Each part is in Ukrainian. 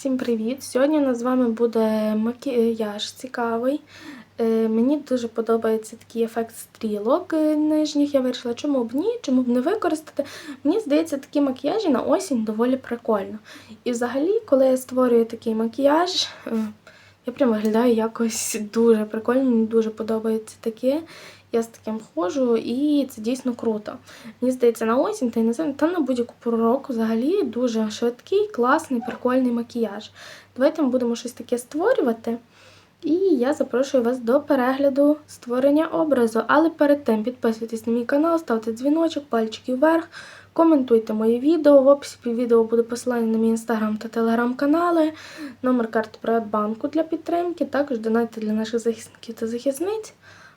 Всім привіт! Сьогодні у нас з вами буде макіяж цікавий. Е, Мені дуже подобається такий ефект стрілок е, нижніх. Я вирішила, чому б ні, чому б не використати. Мені здається, такі макіяжі на осінь доволі прикольно. І взагалі, коли я створюю такий макіяж, е, я прям виглядаю якось дуже прикольно, мені дуже подобається таке. Я з таким ходжу, і це дійсно круто. Мені здається, на осінь та й на зиму, та на будь-яку пору року взагалі дуже швидкий, класний, прикольний макіяж. Давайте ми будемо щось таке створювати. І я запрошую вас до перегляду створення образу. Але перед тим підписуйтесь на мій канал, ставте дзвіночок, пальчики вверх, коментуйте мої відео. В описі під відео буде посилання на мій інстаграм та телеграм-канали, номер карти Приватбанку для підтримки, також донайте для наших захисників та захисниць.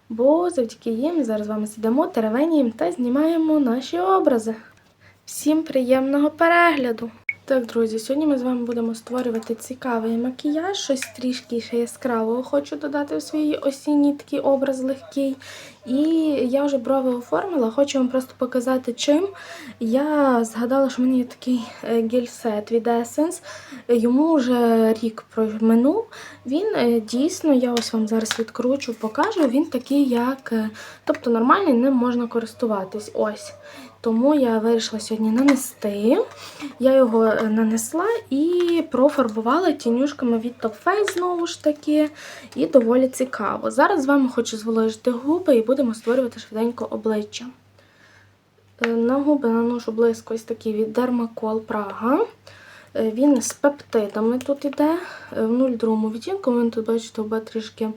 Бо завдяки їм зараз вами сидимо, теревеніємо та знімаємо наші образи. Всім приємного перегляду! Так, друзі, сьогодні ми з вами будемо створювати цікавий макіяж, щось трішки ще яскравого хочу додати в свій осінній такий образ легкий. І я вже брови оформила, хочу вам просто показати чим. Я згадала, що в мене є такий е, гель-сет від Essence. Йому вже рік минув. Він е, дійсно, я ось вам зараз відкручу, покажу. Він такий, як, е, тобто нормальний, ним можна користуватись. Ось. Тому я вирішила сьогодні нанести. Я його е, нанесла і профарбувала тінюшками від Top Face знову ж таки. І доволі цікаво. Зараз з вами хочу зволожити губи і будемо створювати швиденько обличчя. Е, На губи наношу блиск ось такий від Dermacol Praga. Е, Він з пептидами тут іде в 0,2 відтінку. Він тут, бачите, трішки.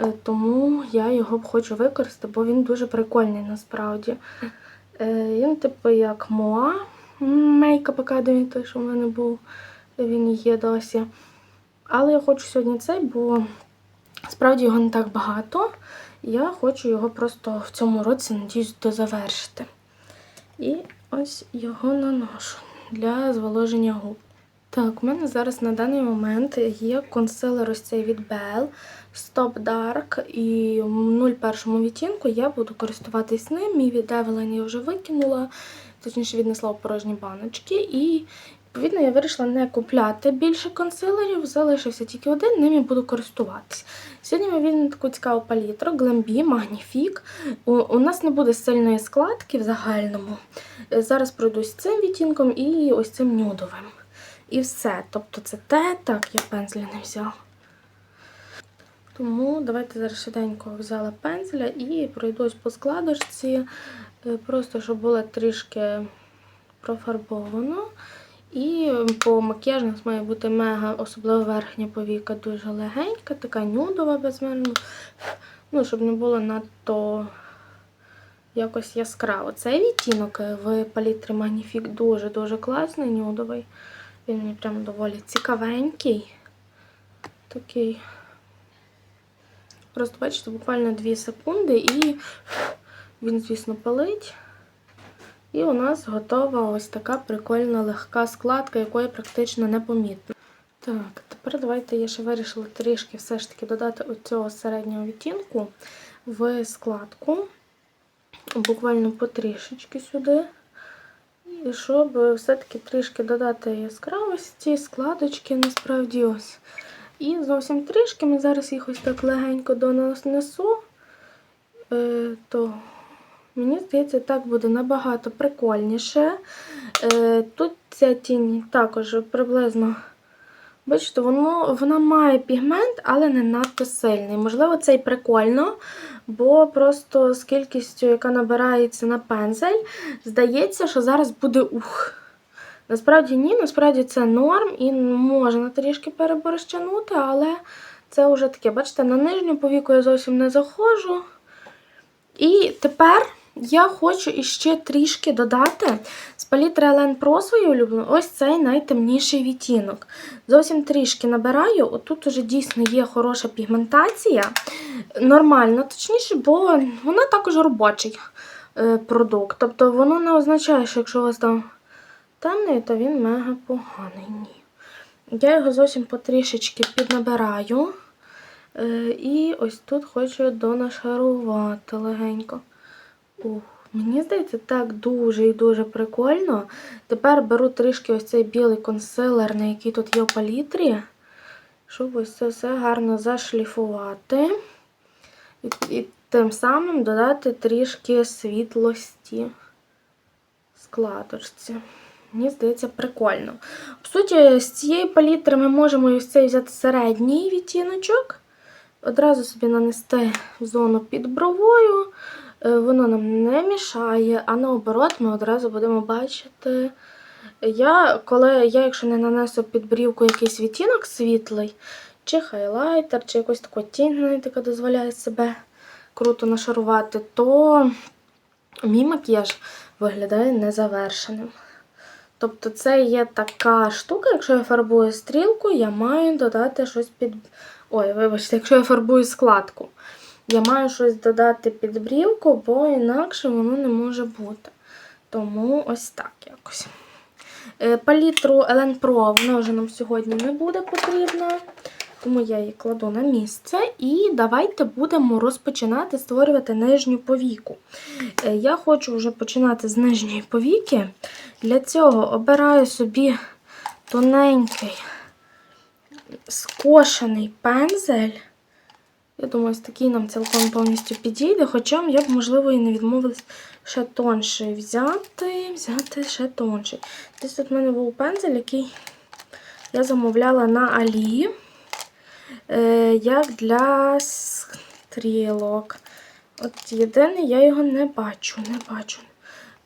Е, Тому я його хочу використати, бо він дуже прикольний насправді. Е, Він, типу, як Моа Makeup Academy, той, що в мене був, він є досі. Але я хочу сьогодні цей, бо справді його не так багато. Я хочу його просто в цьому році, надіюсь, дозавершити. І ось його наношу для зволоження губ. Так, у мене зараз на даний момент є консилер ось цей від Belle Stop Dark і в 01 відтінку я буду користуватись ним. Мій від Evelyn я вже викинула, точніше віднесла у порожні баночки. І, відповідно, я вирішила не купляти більше консилерів, залишився тільки один, ним я буду користуватись. Сьогодні ми візьмемо таку цікаву палітру Glambi Magnifique. У, у нас не буде сильної складки в загальному. Зараз пройдусь цим відтінком і ось цим нюдовим. І все. Тобто це те, так, я пензля не взяла. Тому давайте зараз швиденько взяла пензля і пройдусь по складочці, е, просто щоб було трішки профарбовано. І по макіяжу у нас має бути мега, особливо верхня повіка, дуже легенька, така нюдова безмежно. Ну, щоб не було надто якось яскраво. Цей відтінок в палітрі Magnifique дуже-дуже класний, нюдовий. Він мені прям доволі цікавенький. Такий. Просто бачите, буквально 2 секунди, і він, звісно, палить. І у нас готова ось така прикольна легка складка, якої практично не помітно. Так, тепер давайте я ще вирішила трішки все ж таки додати оцього середнього відтінку в складку. Буквально потрішечки сюди. І щоб все-таки трішки додати яскравості, складочки насправді ось. І зовсім трішки ми зараз їх ось так легенько донесу, несу, е, то мені здається, так буде набагато прикольніше. Е, Тут ця тінь також приблизно, бачите, воно, вона має пігмент, але не надто сильний. Можливо, це і прикольно, бо просто з кількістю, яка набирається на пензель, здається, що зараз буде ух. Насправді ні, насправді це норм і можна трішки переборщанути, але це вже таке, бачите, на нижню повіку я зовсім не заходжу. І тепер я хочу іще трішки додати з палітри Елен Pro свою улюблену, ось цей найтемніший відтінок. Зовсім трішки набираю, отут уже дійсно є хороша пігментація. Нормальна, точніше, бо вона також робочий е, продукт. Тобто воно не означає, що якщо у вас там темний, то він мега поганий. Ні. Я його зовсім потрішечки піднабираю. Е, і ось тут хочу донашарувати легенько. Ух, Мені здається, так дуже і дуже прикольно. Тепер беру трішки ось цей білий консилер, на який тут є в палітрі, щоб ось це все гарно зашліфувати. І, і тим самим додати трішки світлості складочці. Мені здається, прикольно. В суті, з цієї палітри ми можемо ось цей взяти середній відтіночок, одразу собі нанести в зону під бровою. Е, Воно нам не мішає, а наоборот, ми одразу будемо бачити. Я, коли я, якщо не нанесу під брівку якийсь відтінок світлий, чи хайлайтер, чи якусь таку тінь, яка дозволяє себе круто нашарувати, то мій макіяж виглядає незавершеним. Тобто це є така штука, якщо я фарбую стрілку, я маю додати щось під. Ой, вибачте, якщо я фарбую складку, я маю щось додати під брівку, бо інакше воно не може бути. Тому ось так якось. Е, Палітру Ellen Pro вона вже нам сьогодні не буде потрібна, тому я її кладу на місце. І давайте будемо розпочинати створювати нижню повіку. Е, Я хочу вже починати з нижньої повіки. Для цього обираю собі тоненький скошений пензель. Я думаю, ось такий нам цілком повністю підійде, хоча я б, можливо, і не відмовилась ще тонший взяти, взяти ще тонший. Десь тут в мене був пензель, який я замовляла на Алі, е, як для стрілок. От єдине, я його не бачу, не бачу.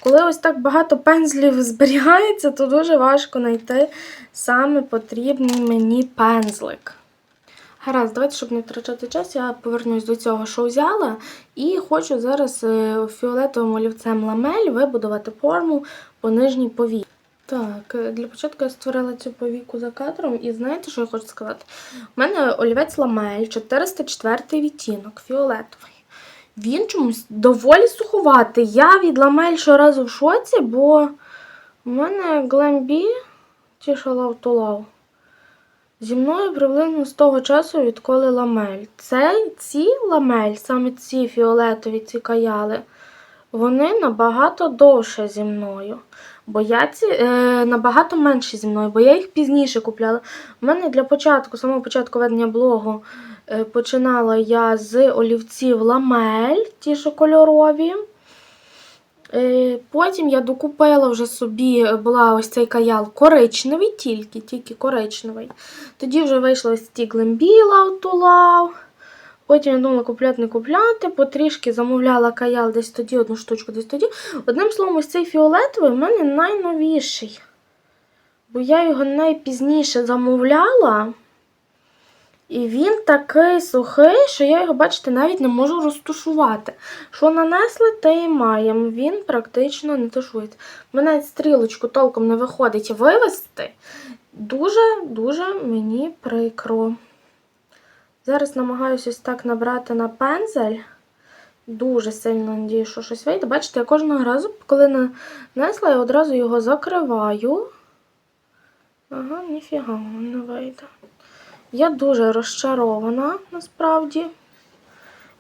Коли ось так багато пензлів зберігається, то дуже важко знайти саме потрібний мені пензлик. Гаразд, давайте, щоб не втрачати час, я повернусь до цього, що взяла, і хочу зараз е, фіолетовим олівцем ламель вибудувати форму по нижній повіці. Так, е, для початку я створила цю повіку за кадром, і знаєте, що я хочу сказати? У мене олівець ламель 404 відтінок, фіолетовий. Він чомусь доволі суховатий. Я від ламель щоразу в шоці, бо у мене глембі тішала втулав. Зі мною приблизно з того часу, відколи ламель. Це ці ламель, саме ці фіолетові ці каяли, вони набагато довше зі мною. Бо я ці е, набагато менше зі мною, бо я їх пізніше купляла. У мене для початку, самого початку ведення блогу, е, починала я з олівців ламель, ті, що кольорові. Е, Потім я докупила вже собі, е, була ось цей каял коричневий, тільки тільки коричневий. Тоді вже вийшла ось ті глембіла тулав. Потім я думала купляти, не купляти, потрішки замовляла каял десь тоді, одну штучку десь тоді. Одним словом, ось цей фіолетовий в мене найновіший. Бо я його найпізніше замовляла. І він такий сухий, що я його, бачите, навіть не можу розтушувати. Що нанесли, те і маємо. Він практично не тушується. Мене стрілочку толком не виходить вивести. Дуже-дуже мені прикро. Зараз намагаюся ось так набрати на пензель. Дуже сильно надію, що щось вийде. Бачите, я кожного разу, коли нанесла, я одразу його закриваю. Ага, ніфіга не вийде. Я дуже розчарована насправді.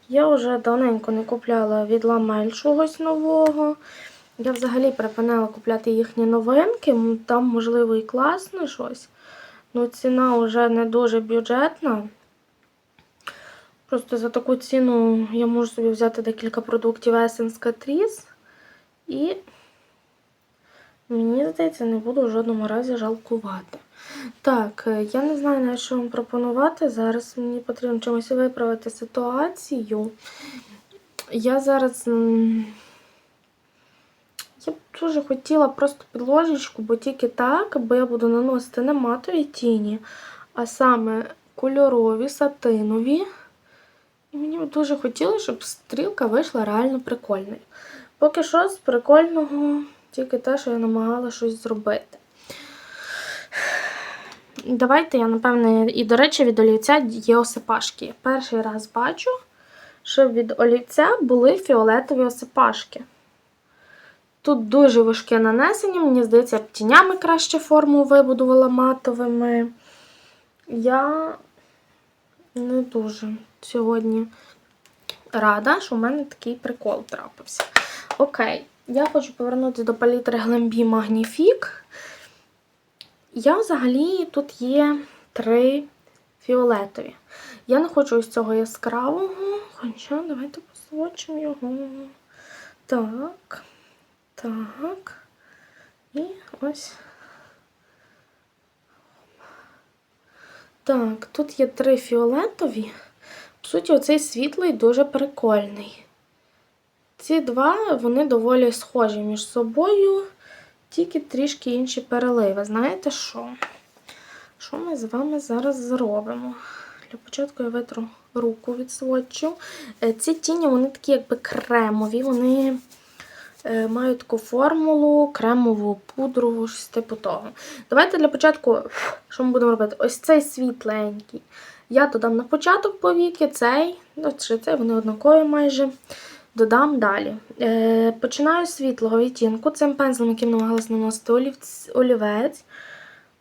Я вже давненько не купляла від ламель чогось нового. Я взагалі припинила купляти їхні новинки, там, можливо, і класне щось. Ну, ціна вже не дуже бюджетна. Просто за таку ціну я можу собі взяти декілька продуктів Essence Catrice. І мені здається, не буду в жодному разі жалкувати. Так, е, я не знаю, навіть що вам пропонувати. Зараз мені потрібно чимось виправити ситуацію. Я зараз. Я б дуже хотіла просто підложечку, бо тільки так, бо я буду наносити не матові тіні, а саме кольорові, сатинові. І мені б дуже хотілося, щоб стрілка вийшла реально прикольною. Поки що з прикольного тільки те, що я намагала щось зробити. Давайте я, напевне, і, до речі, від олівця є осипашки. Перший раз бачу, що від олівця були фіолетові осипашки. Тут дуже важке нанесення, мені здається, тінями краще форму вибудувала матовими. Я не дуже сьогодні рада, що в мене такий прикол трапився. Окей, я хочу повернутися до палітри Glambi Magnifique. Я взагалі тут є три фіолетові. Я не хочу ось цього яскравого, хоча давайте посвочимо його. Так. Так. І ось. Так, тут є три фіолетові. По суті, оцей світлий дуже прикольний. Ці два вони доволі схожі між собою, тільки трішки інші переливи. Знаєте що? Що ми з вами зараз зробимо? Для початку я витру руку від сводчу. Е, Ці тіні вони такі якби кремові, вони е, мають таку формулу, кремову пудру, щось типу того. Давайте для початку, що ми будемо робити? Ось цей світленький. Я додам на початок повіки, цей, ну, чи цей, вони однакові майже. Додам далі. Е, починаю з світлого відтінку. Цим пензлем, яким намагалась наносити олівць, олівець,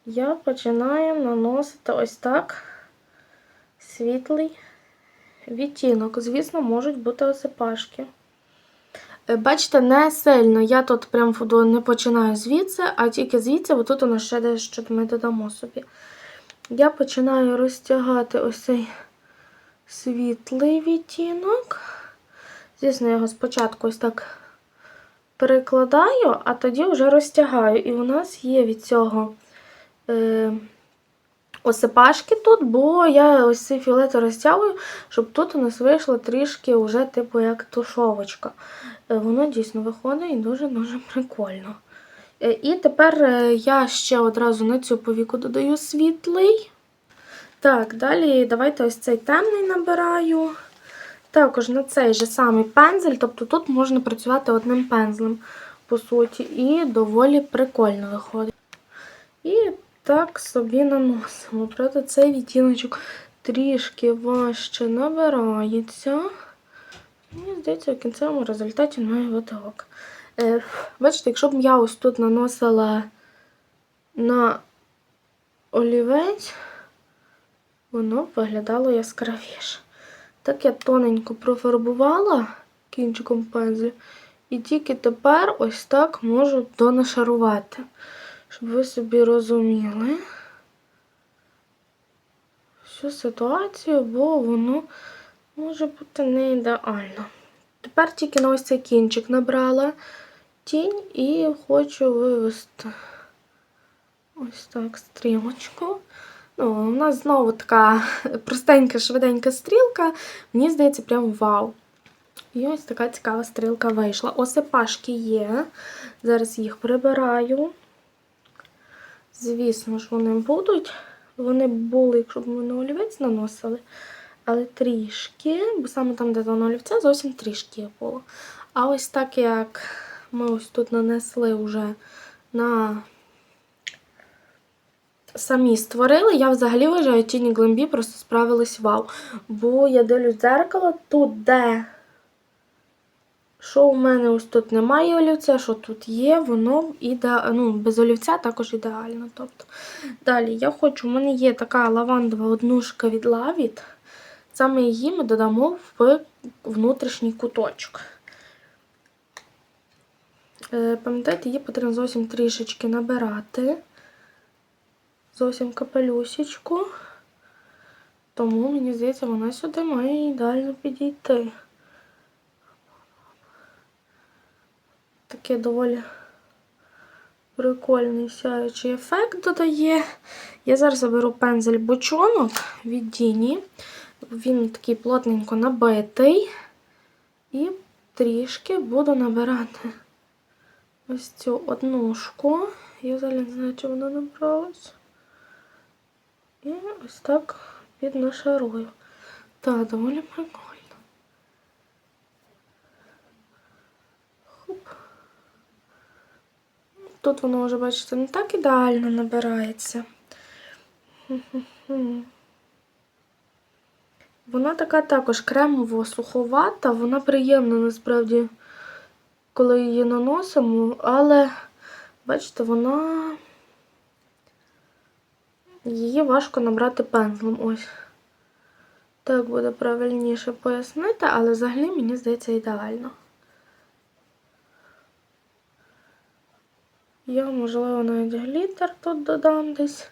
я починаю наносити ось так світлий відтінок. Звісно, можуть бути осипашки. Е, Бачите, не сильно. Я тут прям не починаю звідси, а тільки звідси, бо тут нас ще дещо ми додамо собі. Я починаю розтягати ось цей світлий відтінок. Звісно, я його спочатку ось так перекладаю, а тоді вже розтягаю. І у нас є від цього е, осипашки тут, бо я ось цей фіолет розтягую, щоб тут у нас вийшло трішки вже типу як тушовочка. Е, воно дійсно виходить і дуже-дуже прикольно. Е, і тепер е, я ще одразу на цю повіку додаю світлий. Так, далі давайте ось цей темний набираю. Також на цей же самий пензель, тобто тут можна працювати одним пензлем, по суті, і доволі прикольно виходить. І так собі наносимо. Правда, цей відтіночок трішки важче набирається. Мені здається, в кінцевому результаті має бути ок. Е, бачите, якщо б я ось тут наносила на олівець, воно б виглядало яскравіше. Так я тоненько профарбувала кінчиком пензля, і тільки тепер ось так можу донашарувати, щоб ви собі розуміли всю ситуацію, бо воно може бути не ідеально. Тепер тільки на ось цей кінчик набрала тінь і хочу вивести ось так стрілочку. Ну, у нас знову така простенька, швиденька стрілка. Мені здається, прям вау. І ось така цікава стрілка вийшла. Осипашки є. Зараз їх прибираю. Звісно ж, вони будуть. Вони були, якщо б ми на олівець наносили. Але трішки, бо саме там, де на олівця, зовсім трішки було. А ось так як ми ось тут нанесли вже на самі створили, я взагалі вважаю, тіні Глембі просто справились вау. Бо я дивлюсь дзеркало, тут де. Що у мене ось тут немає олівця, що тут є, воно іде... ну, без олівця також ідеально. Тобто. Далі я хочу, у мене є така лавандова однушка від Lavit. Саме її ми додамо в внутрішній куточок. Е, Пам'ятаєте, її потрібно зовсім трішечки набирати. Зовсім капелюсечку. Тому, мені здається, вона сюди має ідеально підійти. Таке доволі прикольний сяючий ефект додає. Я зараз заберу пензель бочонок від Діні. Він такий плотненько набитий. І трішки буду набирати ось цю однушку. Я взагалі не знаю, чи вона набралась. І ось так піднашарую. Так, доволі прикольно. Хоп. Тут воно вже, бачите, не так ідеально набирається. Вона така також кремово-суховата, вона приємна насправді, коли її наносимо, але, бачите, вона. Її важко набрати пензлом. ось. Так буде правильніше пояснити, але взагалі мені здається ідеально. Я, можливо, навіть глітер тут додам десь.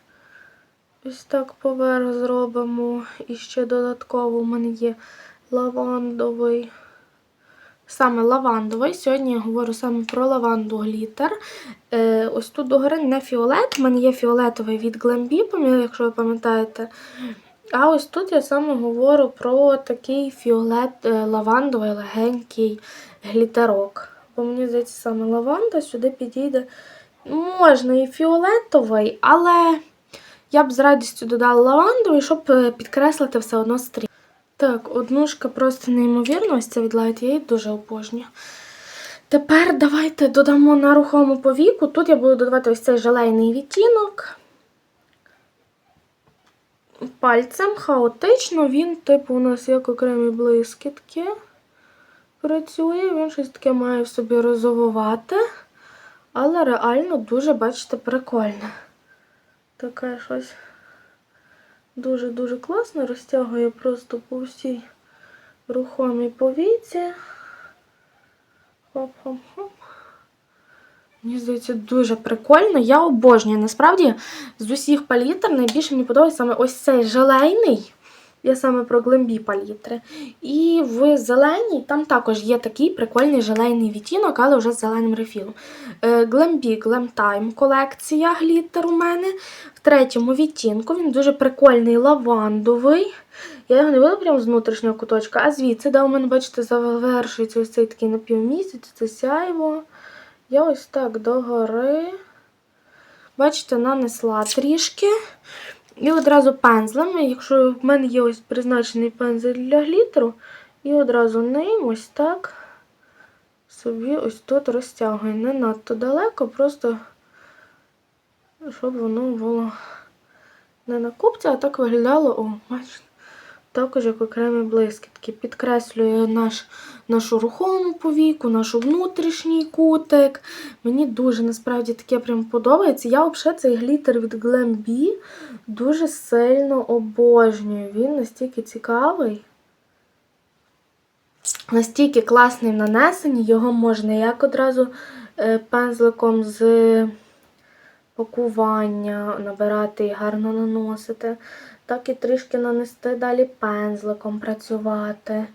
Ось так поверх зробимо. І ще додатково у мене є лавандовий. Саме лавандовий. Сьогодні я говорю саме про лаванду глітер. Е, ось тут догори не фіолет. У мене є фіолетовий від Glambi, якщо ви пам'ятаєте. А ось тут я саме говорю про такий фіолет е, лавандовий легенький глітерок. Бо мені здається, саме лаванда сюди підійде. Можна і фіолетовий, але я б з радістю додала лавандовий, щоб е, підкреслити все одно стрій. Так, однушка просто неймовірна, ось це від Light, я її дуже обожнюю. Тепер давайте додамо на рухому повіку. Тут я буду додавати ось цей желейний відтінок. Пальцем хаотично, він, типу, у нас як окремі блискітки працює. Він щось таке має в собі розовувати. Але реально дуже, бачите, прикольне. Таке щось дуже-дуже класно, Розтягує просто по всій рухомій повіці. Хоп-хоп-хоп. Мені здається, дуже прикольно. Я обожнюю. Насправді, з усіх палітр найбільше мені подобається саме ось цей желейний. Я саме про глембі палітри. І в зеленій там також є такий прикольний желейний відтінок, але вже з зеленим рефілом. Глембі Glam Time колекція гліттер у мене. В третьому відтінку він дуже прикольний лавандовий. Я його не буду прямо з внутрішнього куточка, а звідси, де у мене, бачите, завершується ось цей такий напівмісяць, це сяйво. Я ось так догори. Бачите, нанесла трішки. І одразу пензлем. Якщо в мене є ось призначений пензель для глітеру, і одразу ним ось так собі ось тут розтягую. Не надто далеко, просто щоб воно було не на купці, а так виглядало, о, бачите, також як окремі блискітки. Підкреслює наш, нашу рухому повіку, нашу внутрішній кутик. Мені дуже насправді таке прям подобається. Я взагалі цей глітер від Glambi дуже сильно обожнюю. Він настільки цікавий. Настільки класний в нанесенні, його можна як одразу е, пензликом з пакування набирати і гарно наносити, так і трішки нанести далі пензликом працювати.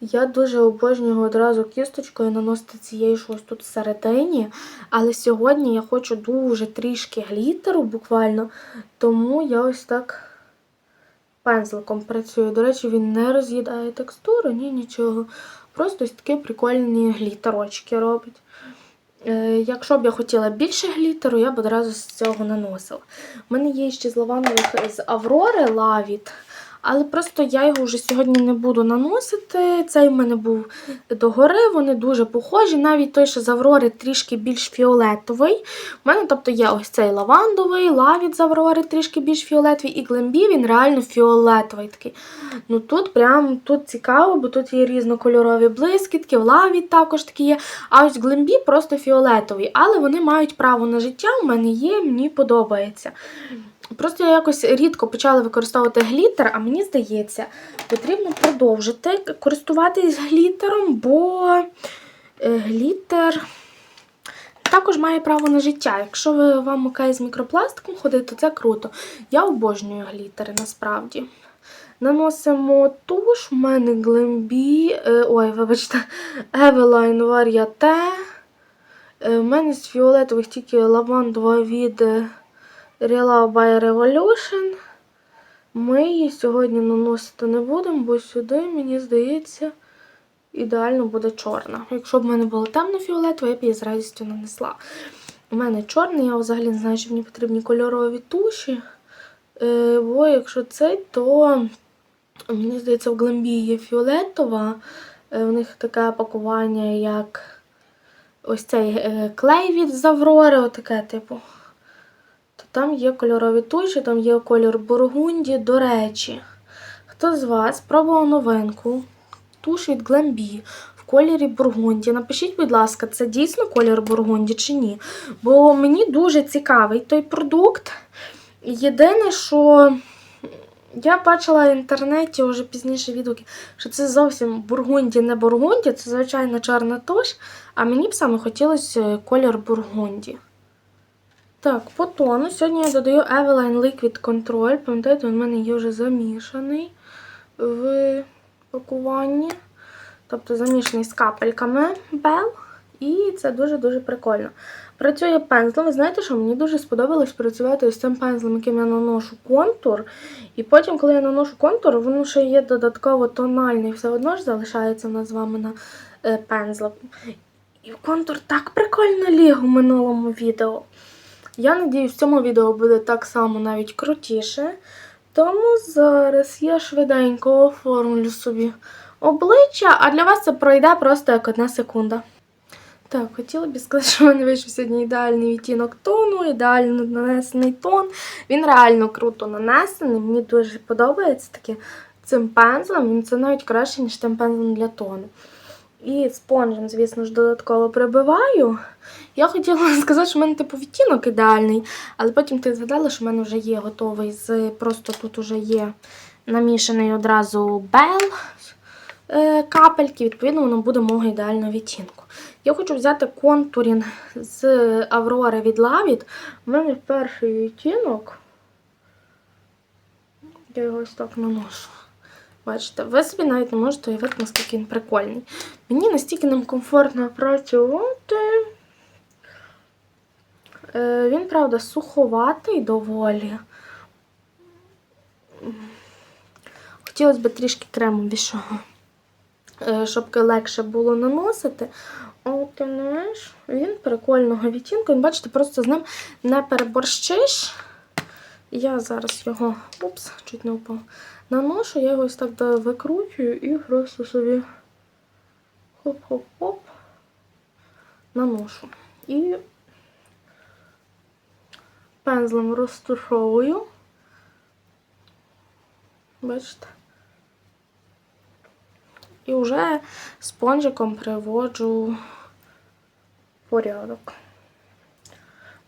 Я дуже обожнюю одразу кісточкою наносити цієї ж ось тут всередині. Але сьогодні я хочу дуже трішки глітеру буквально, тому я ось так пензликом працюю. До речі, він не роз'їдає текстуру, ні нічого. Просто ось такі прикольні глітерочки робить. Е, Якщо б я хотіла більше глітеру, я б одразу з цього наносила. У мене є ще з лавандових з Аврори лавіт, але просто я його вже сьогодні не буду наносити. Цей в мене був догори, вони дуже похожі. Навіть той, що з Аврори трішки більш фіолетовий. У мене тобто є ось цей лавандовий, лавіт з Аврори трішки більш фіолетовий, і Глембі він реально фіолетовий такий. Ну Тут прям тут цікаво, бо тут є різнокольорові блискітки, лавіт також такі є. А ось Глембі просто фіолетовий. Але вони мають право на життя, у мене є, мені подобається. Просто я якось рідко почала використовувати глітер, а мені здається, потрібно продовжити користуватись глітером, бо е, глітер також має право на життя. Якщо вам окей з мікропластиком ходити, то це круто. Я обожнюю глітери насправді. Наносимо туш, в мене Глембі, е, ой, вибачте, Eveline Varieté. Е, У мене з фіолетових тільки лавандова від е, Real by Revolution. Ми її сьогодні наносити не будемо, бо сюди, мені здається, ідеально буде чорна. Якщо б в мене було темно-фіолетово, я б її з радістю нанесла. У мене чорний, я взагалі не знаю, чи мені потрібні кольорові туші. Е, бо якщо цей, то мені здається, в Глембі є фіолетова. Е, у них таке пакування, як ось цей е, клей від Заврори, отаке, типу. Там є кольорові туші, там є кольор бургунді. До речі, хто з вас пробував новинку? Туш від Glambi в кольорі бургунді. Напишіть, будь ласка, це дійсно колір бургунді чи ні? Бо мені дуже цікавий той продукт. Єдине, що я бачила в інтернеті вже пізніше відгуки, що це зовсім бургунді, не бургунді, це звичайно чорна туш, а мені б саме хотілося колір бургунді. Так, по тону. Сьогодні я додаю Eveline Liquid Control. Пам'ятаєте, він в мене є вже замішаний в пакуванні. Тобто замішаний з капельками Bell. І це дуже-дуже прикольно. Працює пензлем. Ви знаєте, що мені дуже сподобалось працювати з цим пензлем, яким я наношу контур. І потім, коли я наношу контур, воно ще є додатково тональний, все одно ж залишається в нас з вами на е, пензлах. І контур так прикольно ліг у минулому відео. Я надіюсь, в цьому відео буде так само навіть крутіше. Тому зараз я швиденько оформлю собі обличчя, а для вас це пройде просто як одна секунда. Так, хотіла б сказати, що в мене вийшов сьогодні ідеальний відтінок тону, ідеально нанесений тон. Він реально круто нанесений. Мені дуже подобається таке цим пензлем. Він це навіть краще, ніж тим пензлем для тону. І спонжем, звісно ж, додатково прибиваю. Я хотіла сказати, що в мене типу відтінок ідеальний, але потім ти згадала, що в мене вже є готовий з просто тут вже є намішаний одразу бел е, капельки, відповідно, воно буде мого ідеального відтінку. Я хочу взяти контурінг з Аврори від Lavit. У мене перший відтінок. Я його ось так наношу. Бачите, ви собі навіть не можете уявити, наскільки він прикольний. Мені настільки ним комфортно працювати. Е, Він, правда, суховатий доволі. Хотілося б трішки кремовішого, е, щоб легше було наносити. От знаєш, він прикольного відтінку. Він, бачите, просто з ним не переборщиш. Я зараз його упс, чуть не впав. Наношу, я його ось так викручую і просто собі хоп-хоп-хоп наношу. І пензлем розтушовую. Бачите? І вже спонжиком приводжу порядок.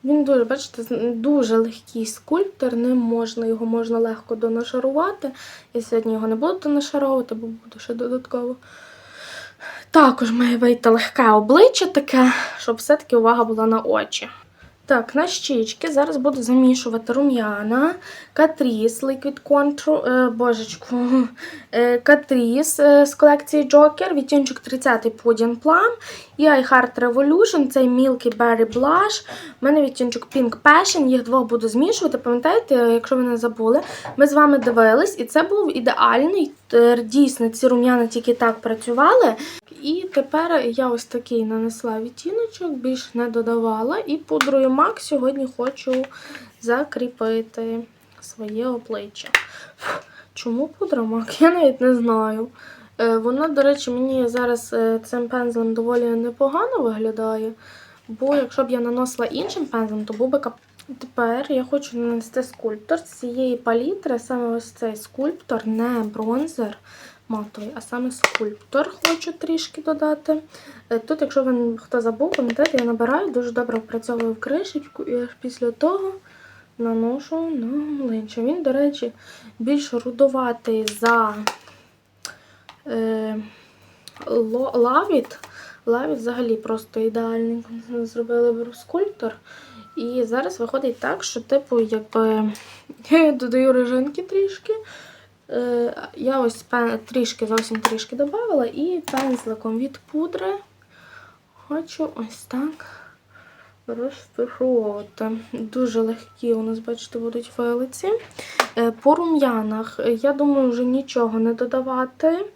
Він дуже, бачите, дуже легкий скульптор, ним можна, його можна легко донашарувати. Я сьогодні його не буду донашаровувати, бо буду ще додатково. Також має вийти легке обличчя таке, щоб все-таки увага була на очі. Так, на щічки зараз буду замішувати рум'яна, Catrice Liquid Control, е, божечку, е, Catrice е, з колекції Joker, відтінчик 30 Pudding Plum і I Heart Revolution, цей Milky Berry Blush. У мене відтінчик Pink Passion, їх двох буду змішувати. Пам'ятаєте, якщо ви не забули, ми з вами дивились, і це був ідеальний, е, дійсно, ці рум'яна тільки так працювали. І тепер я ось такий нанесла відтіночок, більш не додавала. І пудрою MAC сьогодні хочу закріпити своє обличчя. Чому пудра MAC? Я навіть не знаю. Е, Вона, до речі, мені зараз е, цим пензлем доволі непогано виглядає. Бо якщо б я наносила іншим пензлем, то був би кап. Тепер я хочу нанести скульптор з цієї палітри, саме ось цей скульптор, не бронзер матовий, а саме скульптор хочу трішки додати. Е, Тут, якщо ви хто забув, пам'ятаєте, я набираю, дуже добре опрацьовую в кришечку і аж після того наношу на млинчик. Він, до речі, більш рудуватий за лавіт. Лавіт взагалі просто ідеальний. Зробили скульптор. І зараз виходить так, що, типу, якби я додаю режинки трішки. Е, Я ось трішки, зовсім трішки додавала, і пензликом від пудри хочу ось так розташувати. Дуже легкі у нас, бачите, будуть вилиці. Е, По рум'янах, е, я думаю, вже нічого не додавати.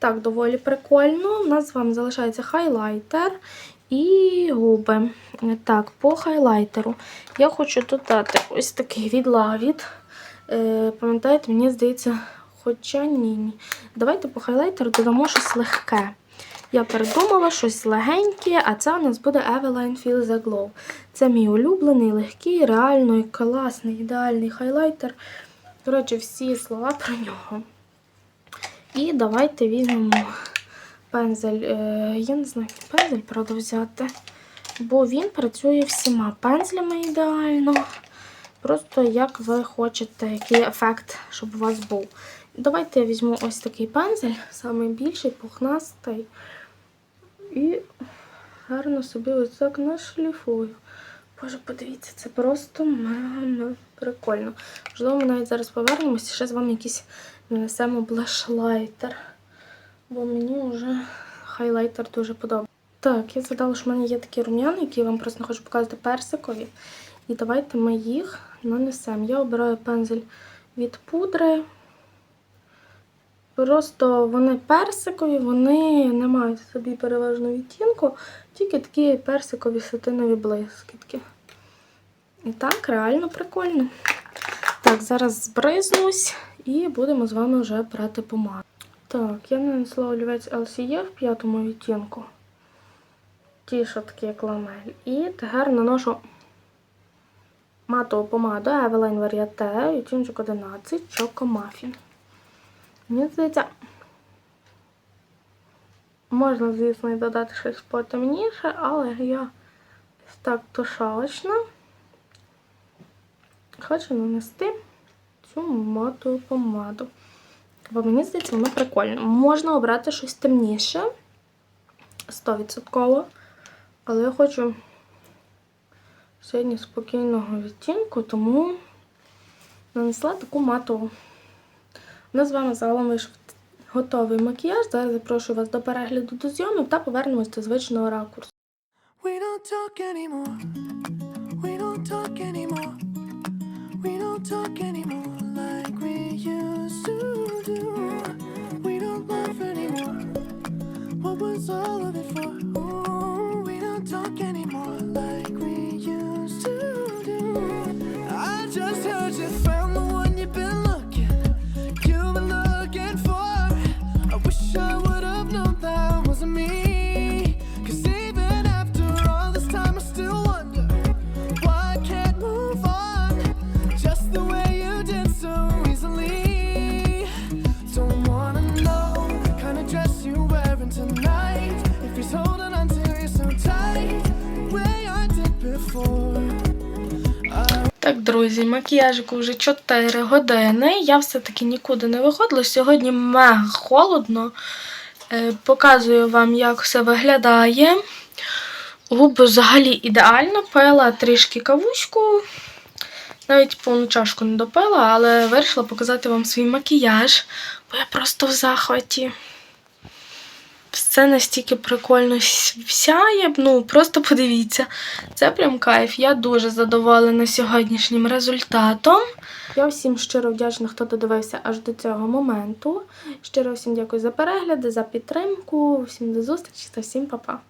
Так, доволі прикольно. У нас з вами залишається хайлайтер і губи. Так, по хайлайтеру я хочу додати ось такий від Lavit. Е, Пам'ятаєте, мені здається, хоча ні, ні. Давайте по хайлайтеру додамо щось легке. Я передумала щось легеньке, а це у нас буде Eveline Feel the Glow. Це мій улюблений, легкий, реально класний, ідеальний хайлайтер. Коротше, всі слова про нього. І давайте візьмемо пензель. Е, я не знаю, пензель, правда, взяти. Бо він працює всіма пензлями ідеально. Просто як ви хочете, який ефект, щоб у вас був. Давайте я візьму ось такий пензель, найбільший, пухнастий. І гарно собі ось так нашліфую Боже, подивіться, це просто мега прикольно. Можливо, ми навіть зараз повернемося ще з вами якийсь нанесемо блашлайтер. Бо мені вже хайлайтер дуже подобається. Так, я згадала, що в мене є такі рум'яни, які я вам просто не хочу показати персикові. І давайте ми їх нанесемо. Я обираю пензель від пудри. Просто вони персикові, вони не мають собі переважного відтінку, тільки такі персикові сатинові блискітки. І так, реально прикольно. Так, зараз збризнусь і будемо з вами вже брати помаду. Так, я нанесла олівець LCE в п'ятому відтінку. Ті, такі, як ламель. І тепер наношу матову помаду Eveline Varieté, відтінчик 11, Choco Muffin. Мені здається, можна, звісно, і додати щось потемніше, але я так тушалочно хочу нанести цю матову помаду. Бо мені здається, воно прикольно. Можна обрати щось темніше, 100%. Але я хочу сьогодні спокійного відтінку, тому нанесла таку матову. У нас з вами загалом вийшов готовий макіяж. Зараз запрошую вас до перегляду до зйомів та повернемось до звичного ракурсу. We don't talk anymore. We don't talk anymore. We don't talk anymore all of it for? Ooh, we don't talk друзі, макіяжику вже 4 години. Я все-таки нікуди не виходила. Сьогодні мега холодно. Е, Показую вам, як все виглядає. Губи взагалі ідеально. Пила трішки кавучку. Навіть повну чашку не допила, але вирішила показати вам свій макіяж, бо я просто в захваті. Все настільки прикольно сяє. Ну, просто подивіться. Це прям кайф. Я дуже задоволена сьогоднішнім результатом. Я всім щиро вдячна, хто додивився аж до цього моменту. Щиро всім дякую за перегляди, за підтримку. Всім до зустрічі та всім па-па.